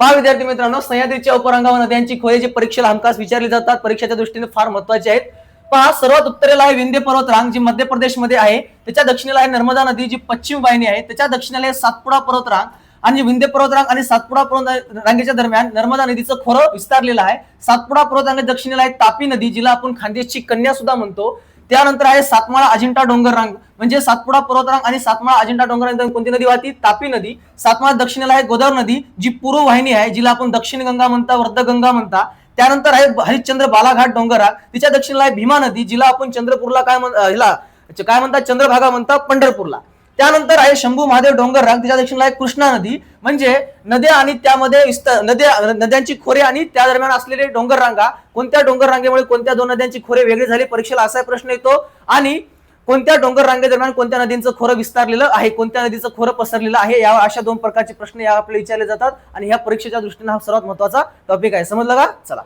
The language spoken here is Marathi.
पहा विद्यार्थी मित्रांनो सह्याद्रीच्या उपरंगा नद्यांची खोये जे परीक्षेला हमखास विचारली जातात परीक्षेच्या दृष्टीने फार महत्त्वाचे आहेत. पहा सर्वात उत्तरेला आहे विंध्य पर्वत रांग जी मध्य प्रदेशमध्ये आहे. त्याच्या दक्षिणेला आहे नर्मदा नदी जी पश्चिम वाहिनी आहे. त्याच्या दक्षिणेला आहे सातपुडा पर्वत रांग आणि विंध्य पर्वत रांग आणि सातपुडा पर्वत रांगेच्या दरम्यान नर्मदा नदीचं खोरं विस्तारलेलं आहे. सातपुडा पर्वत रांगे दक्षिणेला आहे तापी नदी जिला आपण खानदेशची कन्या सुद्धा म्हणतो. त्यानंतर आहे सातमाळा अजिंठा डोंगर रांग. म्हणजे सातपुडा पर्वतरांग आणि सातमाळा अजिंठा डोंगर रांग. कोणती नदी वाहती? तापी नदी. सातमाळा दक्षिणेला आहे गोदावरी नदी जी पूर्व वाहिनी आहे जिला आपण दक्षिण गंगा म्हणता वृद्ध गंगा म्हणता. त्यानंतर आहे हरिश्चंद्र बालाघाट डोंगररांग तिच्या दक्षिणेला आहे भीमा नदी जिला आपण चंद्रपूरला काय हिला काय म्हणतात? चंद्रभागा म्हणता पंढरपूरला. त्यानंतर आहे शंभू महादेव डोंगर रांग तिच्या दक्षिणेला आहे कृष्णा नदी. म्हणजे नद्या आणि त्यामध्ये विस्तार नद्या नद्यांची खोरे आणि त्या दरम्यान असलेले डोंगर रांगा कोणत्या डोंगर रांगेमुळे कोणत्या दोन नद्यांची खोरे वेगळी झाले परीक्षेला असा प्रश्न येतो. आणि कोणत्या डोंगर रांगेदरम्यान कोणत्या नदींचं खोरं विस्तारलेलं आहे कोणत्या नदीचं खोरं पसरलेलं आहे या अशा दोन प्रकारचे प्रश्न या आपल्याला विचारले जातात. आणि ह्या परीक्षेच्या दृष्टीने हा सर्वात महत्त्वाचा टॉपिक आहे. समजलं का? चला.